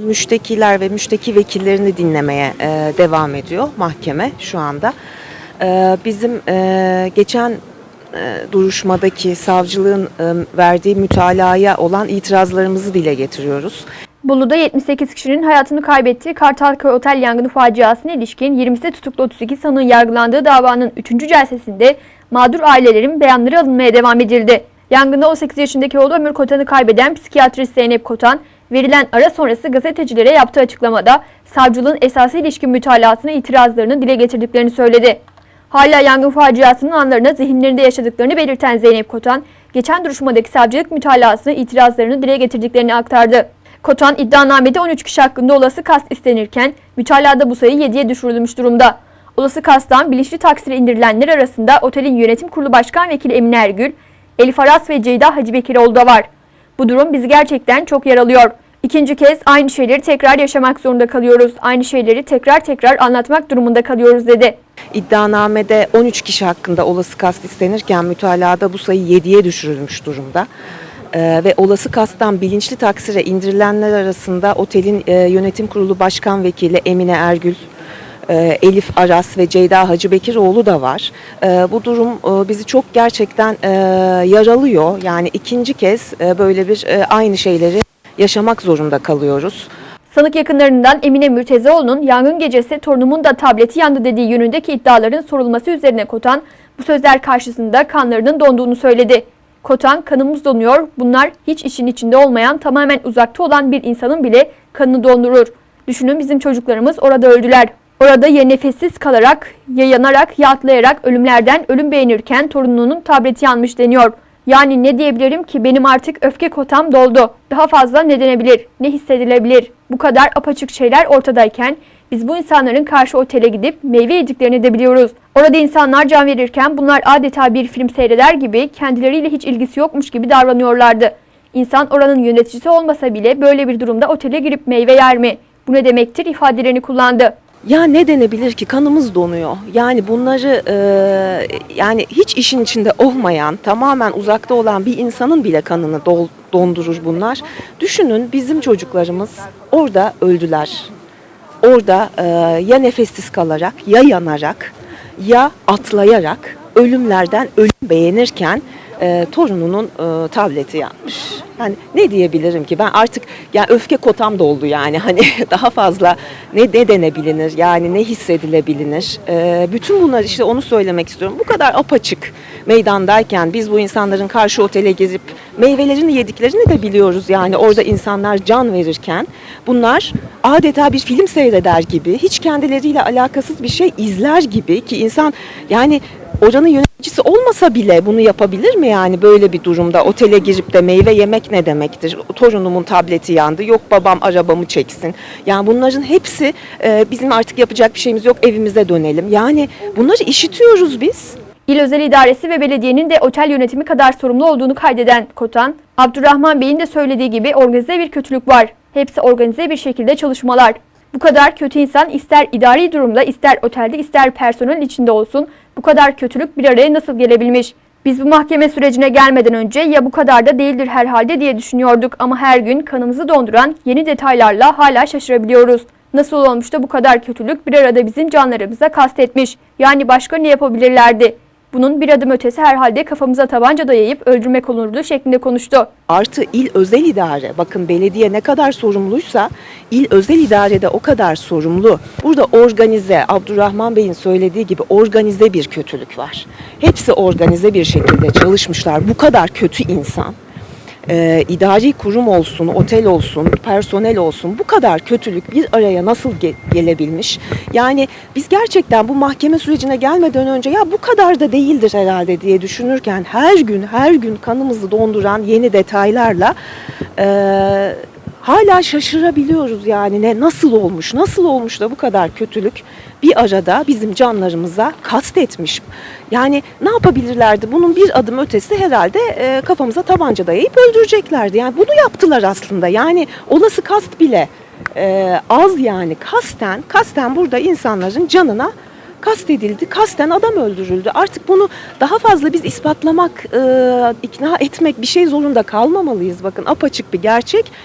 Müştekiler ve müşteki vekillerini dinlemeye e, devam ediyor mahkeme şu anda. E, bizim e, geçen duruşmadaki savcılığın verdiği mütalaya olan itirazlarımızı dile getiriyoruz. Bolu'da 78 kişinin hayatını kaybettiği Kartalköy Otel yangını faciasına ilişkin 20'si tutuklu 32 sanığın yargılandığı davanın 3. celsesinde mağdur ailelerin beyanları alınmaya devam edildi. Yangında 18 yaşındaki oğlu Ömür Kotan'ı kaybeden psikiyatrist Zeynep Kotan, verilen ara sonrası gazetecilere yaptığı açıklamada savcılığın esası ilişkin mütalasına itirazlarını dile getirdiklerini söyledi. Hala yangın faciasının anlarını zihinlerinde yaşadıklarını belirten Zeynep Kotan, geçen duruşmadaki savcılık mütalasına itirazlarını dile getirdiklerini aktardı. Kotan iddianamede 13 kişi hakkında olası kast istenirken mütalada bu sayı 7'ye düşürülmüş durumda. Olası kastan bilinçli taksire indirilenler arasında otelin yönetim kurulu başkan vekili Emine Ergül, Elif Aras ve Ceyda Hacı Bekiroğlu da var. Bu durum bizi gerçekten çok yaralıyor. İkinci kez aynı şeyleri tekrar yaşamak zorunda kalıyoruz. Aynı şeyleri tekrar tekrar anlatmak durumunda kalıyoruz dedi. İddianamede 13 kişi hakkında olası kast istenirken mütalada bu sayı 7'ye düşürülmüş durumda. E, ve olası kasttan bilinçli taksire indirilenler arasında otelin e, yönetim kurulu başkan vekili Emine Ergül, e, Elif Aras ve Ceyda Hacıbekiroğlu da var. E, bu durum e, bizi çok gerçekten e, yaralıyor. Yani ikinci kez e, böyle bir aynı şeyleri yaşamak zorunda kalıyoruz. Sanık yakınlarından Emine Mürtezoğlu'nun yangın gecesi torunumun da tableti yandı dediği yönündeki iddiaların sorulması üzerine Kotan, bu sözler karşısında kanlarının donduğunu söyledi. Kotan, kanımız donuyor, bunlar hiç işin içinde olmayan, tamamen uzakta olan bir insanın bile kanını dondurur. Düşünün bizim çocuklarımız orada öldüler. Orada ya nefessiz kalarak, ya yanarak, ya atlayarak ölümlerden ölüm beğenirken torununun tableti yanmış deniyor. Yani ne diyebilirim ki benim artık öfke kotam doldu. Daha fazla ne denebilir, ne hissedilebilir? Bu kadar apaçık şeyler ortadayken biz bu insanların karşı otele gidip meyve yediklerini de biliyoruz. Orada insanlar can verirken bunlar adeta bir film seyreder gibi kendileriyle hiç ilgisi yokmuş gibi davranıyorlardı. İnsan oranın yöneticisi olmasa bile böyle bir durumda otele girip meyve yer mi? Bu ne demektir ifadelerini kullandı. Ya ne denebilir ki kanımız donuyor. Yani bunları e, yani hiç işin içinde olmayan, tamamen uzakta olan bir insanın bile kanını dol- dondurur bunlar. Düşünün bizim çocuklarımız orada öldüler. Orada e, ya nefessiz kalarak, ya yanarak, ya atlayarak ölümlerden ölüm beğenirken e, torununun e, tableti yanmış. Yani ne diyebilirim ki ben artık ya öfke kotam doldu yani hani daha fazla ne ne denebilir yani ne hissedilebilir. E, bütün bunlar işte onu söylemek istiyorum. Bu kadar apaçık meydandayken biz bu insanların karşı otele gezip meyvelerini yediklerini de biliyoruz yani orada insanlar can verirken bunlar adeta bir film seyreder gibi hiç kendileriyle alakasız bir şey izler gibi ki insan yani oranın yöneticisi olmasa bile bunu yapabilir mi yani böyle bir durumda otele girip de meyve yemek ne demektir? Torunumun tableti yandı. Yok babam arabamı çeksin. Yani bunların hepsi e, bizim artık yapacak bir şeyimiz yok. Evimize dönelim. Yani bunları işitiyoruz biz. İl Özel İdaresi ve belediyenin de otel yönetimi kadar sorumlu olduğunu kaydeden Kotan, Abdurrahman Bey'in de söylediği gibi organize bir kötülük var. Hepsi organize bir şekilde çalışmalar. Bu kadar kötü insan ister idari durumda, ister otelde, ister personel içinde olsun bu kadar kötülük bir araya nasıl gelebilmiş? Biz bu mahkeme sürecine gelmeden önce ya bu kadar da değildir herhalde diye düşünüyorduk ama her gün kanımızı donduran yeni detaylarla hala şaşırabiliyoruz. Nasıl olmuş da bu kadar kötülük bir arada bizim canlarımıza kastetmiş? Yani başka ne yapabilirlerdi? Bunun bir adım ötesi herhalde kafamıza tabanca dayayıp öldürmek olurdu şeklinde konuştu. Artı il özel idare bakın belediye ne kadar sorumluysa il özel idare de o kadar sorumlu. Burada organize Abdurrahman Bey'in söylediği gibi organize bir kötülük var. Hepsi organize bir şekilde çalışmışlar. Bu kadar kötü insan e, idari kurum olsun, otel olsun, personel olsun bu kadar kötülük bir araya nasıl ge- gelebilmiş? Yani biz gerçekten bu mahkeme sürecine gelmeden önce ya bu kadar da değildir herhalde diye düşünürken her gün her gün kanımızı donduran yeni detaylarla e, hala şaşırabiliyoruz yani ne nasıl olmuş nasıl olmuş da bu kadar kötülük bir arada bizim canlarımıza kastetmiş. Yani ne yapabilirlerdi? Bunun bir adım ötesi herhalde e, kafamıza tabanca dayayıp öldüreceklerdi. Yani bunu yaptılar aslında. Yani olası kast bile e, az yani kasten kasten burada insanların canına kastedildi. Kasten adam öldürüldü. Artık bunu daha fazla biz ispatlamak, e, ikna etmek bir şey zorunda kalmamalıyız. Bakın apaçık bir gerçek.